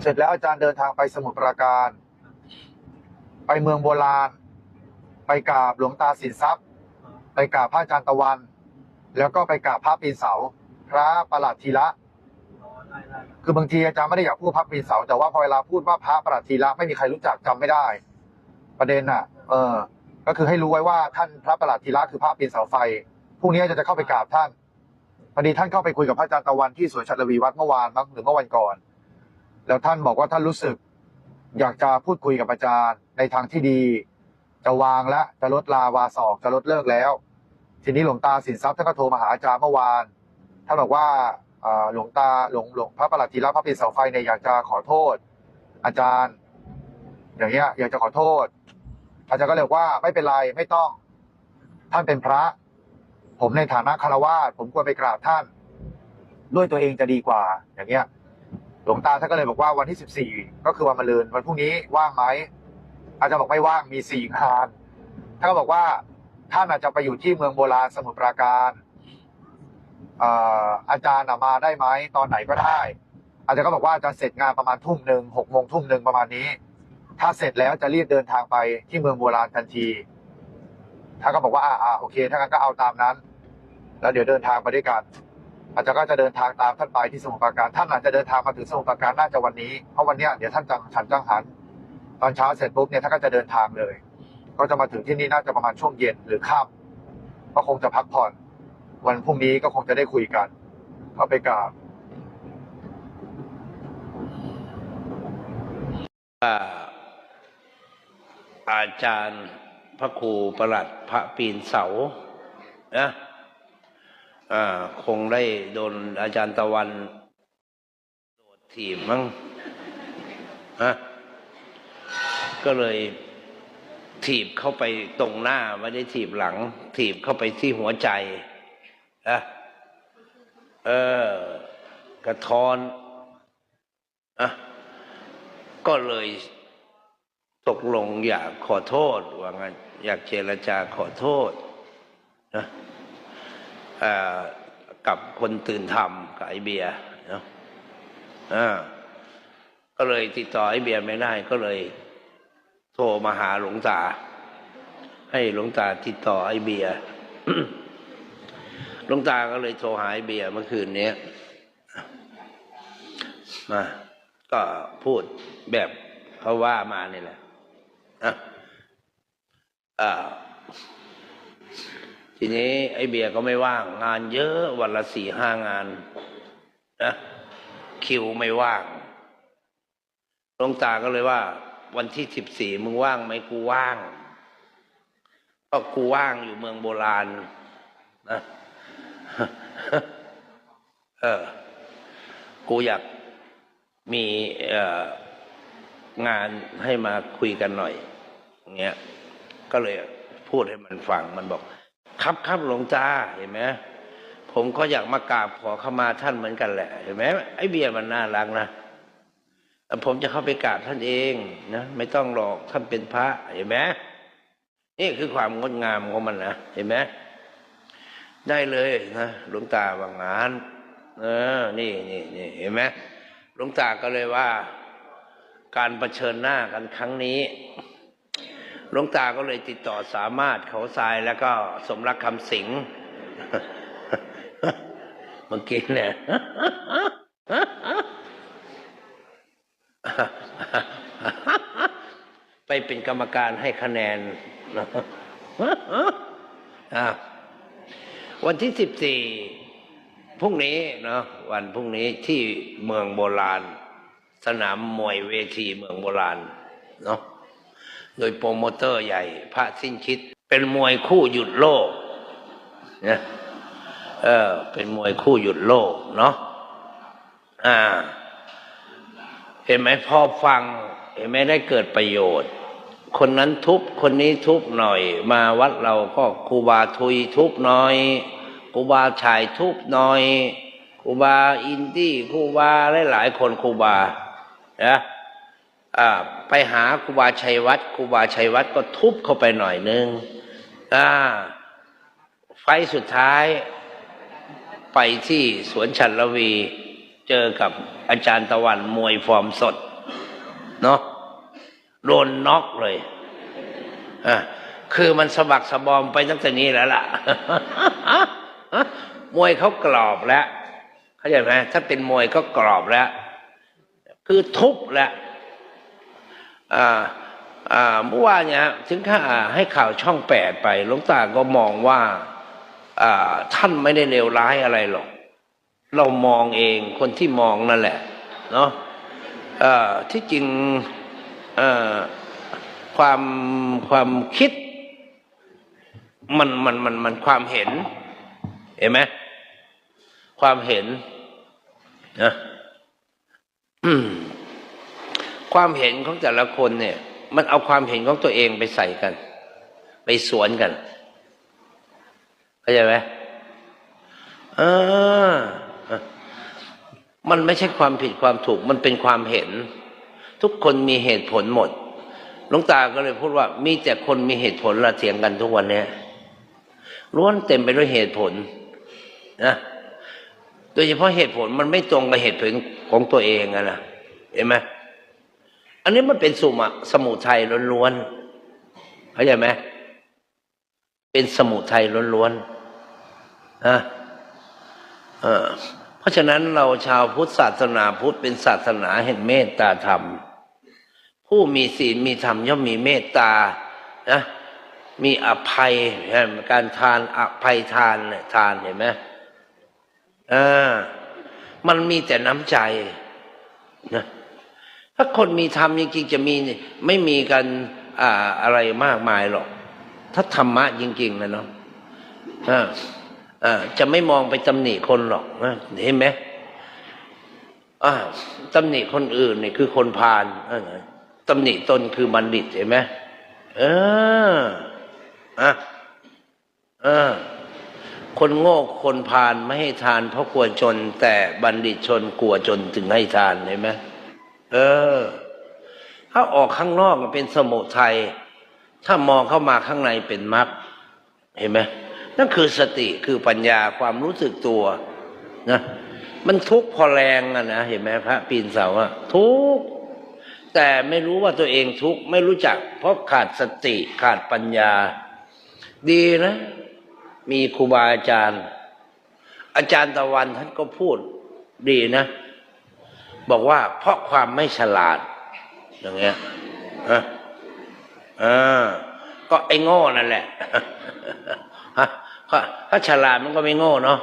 เสร็จแล้วอาจารย์เดินทางไปสมุทรปราการ ไปเมืองโบราณ ไปกราบหลวงตาสินทรัพย์ ไปกราบพระอาจารย์ตะวัน แล้วก็ไปกราบพระปีนเสา พระประหลัดธีระคือบางทีอาจารย์ไม่ได้อยากพูดพระปีนเสา แต่ว่าพอเวลาพูดว่าพระประหลัดธีระไม่มีใครรู้จักจำไม่ได้ ประเด็นอะ เออ ก็คือให้รู้ไว้ว่าท่านพระประหลัดธีระคือพระปีนเสาไฟ รุ่งนี้อาจจะเข้าไปกราบท่านพอดีท่านเข้าไปคุยกับพระอาจารย์ตะวันที่สวนชัตรวีวัดเมื่อวานมั้งหรือเมื่อวันก่อน แล้วท่านบอกว่าท่านรู้สึก อยากจะพูดคุยกับอาจารย์ในทางที่ดี จะวางและจะลดลาวาสอกจะลดเลิกแล้ว ทีนี้หลวงตาสินทรัพย์ท่านก็โทรมาหาอาจารย์เมื่อวานท่านบอกว่าหลวงตาหลวงหลวงพระประหลัดธีระพระปีนเสาไฟเนี่ยอยากจะขอโทษ อาจารย์ อย่างเงี้ยอยากจะขอโทษ อาจารย์ก็เลยว่าไม่เป็นไรไม่ต้อง ท่านเป็นพระ ผมในฐานะคารวาสผมควรไปกราบท่าน ด้วยตัวเองจะดีกว่า อย่างเงี้ย หลวงตาท่านก็เลยบอกว่าวันที่สิบสี่ก็คือวันมะรืนวันพรุ่งนี้ว่างไหมอาจารย์บอกไม่ว่างมีสี่งานท่านก็บอกว่าท่านอาจจะไปอยู่ที่เมืองโบราณสมุทรปราการเอ่อาจารย์มาได้ไหมตอนไหนก็ได้ อาจารย์ก็บอกว่าอาจารย์เสร็จงานประมาณทุ่มหนึ่งหกโมงทุ่มหนึ่งประมาณนี้ ถ้าเสร็จแล้วจะรีบเดินทางไปที่เมืองโบราณทันทีท่านก็บอกว่าอ่าอ่าโอเคถ้างั้นก็เอาตามนั้น แล้วเดี๋ยวเดินทางไปด้วยกัน อาจารย์ก็จะเดินทางตามท่านไปที่สมุทรปราการ ท่านอาจจะเดินทางมาถึงสมุทรปราการน่าจะวันนี้ เพราะวันนี้เดี๋ยวท่านจังฉันจังหัน ตอนเช้าเสร็จปุ๊บเนี่ยท่านก็จะเดินทางเลย ก็จะมาถึงที่นี่น่าจะประมาณช่วงเย็นหรือค่ำก็คงจะพักผ่อน วันพรุ่งนี้ก็คงจะได้คุยกันเข้าไปกราบอาจารย์พระครูประหลัดพระปีนเสานะอ่า คงได้โดนอาจารย์ตะวันโดดถีบมั้งฮะก็เลยถีบเข้าไปตรงหน้าไม่ได้ถีบหลัง ถีบเข้าไปที่หัวใจนะเออ กระทอนอะก็เลยตกลงอยากขอโทษว่างั้นอยากเจรจาขอโทษนะ กับคนตื่นธรรมกับไอเบียเนาะอ่าก็เลยติดต่อไอเบียไม่ได้ก็เลย โทรมาหาหลวงตา ให้หลวงตาติดต่อไอเบียหลวงตาก็เลยโทรหาไอเบียเมื่อคืนนี้มาก็พูดแบบเขาว่ามานี่แหละนะอ่า ทีนี้ไอ้เบียร์ก็ไม่ว่าง งานเยอะวันละสี่ห้างานนะคิวไม่ว่างหลวงตาก็เลยว่า วันที่สิบสี่มึงว่างไหมกูว่างก็กูว่างอยู่เมืองโบราณนะเออ กูอยากมีเอองานให้มาคุยกันหน่อยอย่างเงี้ย ก็เลยพูดให้มันฟังมันบอก ครับครับหลวงตาเห็นไหมผมก็อยากมากราบขอขมาท่านเหมือนกันแหละเห็นไหมไอ้เบียร์มันน่ารักนะผมจะเข้าไปกราบท่านเองนะไม่ต้องหรอกท่านเป็นพระเห็นไหมนี่คือความงดงามของมันนะเห็นไหมได้เลยนะหลวงตาว่างานเออ นี่นี่นี่เห็นไหมหลวงตาก็เลยว่า การรเผชิญหน้ากันครั้งนี้ หลวงตาก็เลยติดต่อสามารถเขาทรายแล้วก็สมรักคำสิงเมื่อกี้เนี่ยไปเป็นกรรมการให้คะแนนอะวันที่สิบสี่พรุ่งนี้เนาะวันพรุ่งนี้ที่เมืองโบราณ สนามมวยเวทีเมืองโบราณเนาะ โดยโปรโมเตอร์ใหญ่ พระสิ้นคิด เป็นมวยคู่หยุดโลกนะเออ เป็นมวยคู่หยุดโลกเนาะอ่า เห็นไหมพอฟัง เห็นไหมได้เกิดประโยชน์ คนนั้นทุบคนนี้ทุบหน่อย มาวัดเราก็ครูบาทุยทุบหน่อยครูบาชายทุบหน่อยครูบาอินดี้ครูบาหลายๆคนครูบานะอ่า ไปหาครูบาชัยวัดครูบาชัยวัดก็ทุบเข้าไปหน่อยนึงไฟสุดท้ายไปที่สวนชันลวี เจอกับอาจารย์ตะวันมวยฟอร์มสดเนาะโดนน็อกเลยอะคือมันสะบักสะบอมไปตั้งแต่นี้แล้วล่ะ มวยเขากรอบแล้ว เข้าใจไหมถ้าเป็นมวยก็กรอบแล้ว คือทุบแล้ว เมื่อวานเนี่ยถึงข้าให้ข่าวช่องแปดไปหลวงตาก็มองว่าอ่าท่านไม่ได้เลวร้ายอะไรหรอก เรามองเองคนที่มองนั่นแหละเนาะอ่อที่จริงอ่อความความคิดมันมันมันมันความเห็น เห็นไหมความเห็นนะอืม ความเห็นของแต่ละคนเนี่ย มันเอาความเห็นของตัวเองไปใส่กัน ไปสวนกันเข้าใจไหมเออมันไม่ใช่ความผิดความถูก มันเป็นความเห็น ทุกคนมีเหตุผลหมดหลวงตาก็เลยพูดว่า มีแต่คนมีเหตุผลละเถียงกันทุกวันเนี้ยล้วนเต็มไปด้วยเหตุผลนะโดยเฉพาะเหตุผลมันไม่ตรงกับเหตุผลของตัวเองอะนะเห็นไหม อันนี้มันเป็นสุมาสมุทัยล้วนๆเข้าใจไหมเป็นสมุทัยล้วนๆนะเพราะฉะนั้นเราชาวพุทธศาสนาพุทธเป็นศาสนาแห่งเมตตาธรรม ผู้มีศีลมีธรรมย่อมมีเมตตานะมีอภัยนการทานอภัยทานเนี่ยทานเห็นไหมอ่ามันมีแต่น้ำใจนะ ถ้าคนมีธรรมจริงๆจะมีไม่มีกันอ่าอะไรมากมายหรอก ถ้าธรรมะจริงๆนะเนาะอ่าอ่าจะไม่มองไปตำหนิคนหรอกนะเห็นไหมอ่าตำหนิคนอื่นนี่คือคนพาลเออตำหนิตนคือบัณฑิตเห็นไหมเอออะเออคนโง่คนพาลไม่ให้ทานเพราะกลัวจน แต่บัณฑิตชนกลัวจนถึงให้ทานเห็นไหม เออ ถ้าออกข้างนอกเป็นสมุทัยถ้ามองเข้ามาข้างในเป็นมรรคเห็นไหมนั่นคือสติคือปัญญาความรู้สึกตัวนะมันทุกข์พอแรงอะนะเห็นไหมพระปีนเสาอะทุกข์แต่ไม่รู้ว่าตัวเองทุกข์ไม่รู้จัก เพราะขาดสติขาดปัญญา ดีนะ มีครูบาอาจารย์ อาจารย์ตะวันท่านก็พูดดีนะ บอกว่าเพราะความไม่ฉลาด อย่างเงี้ยอะอ่าก็ไอ้โง่นั่นแหละฮะถ้าฉลาดมันก็ไม่โง่เนาะ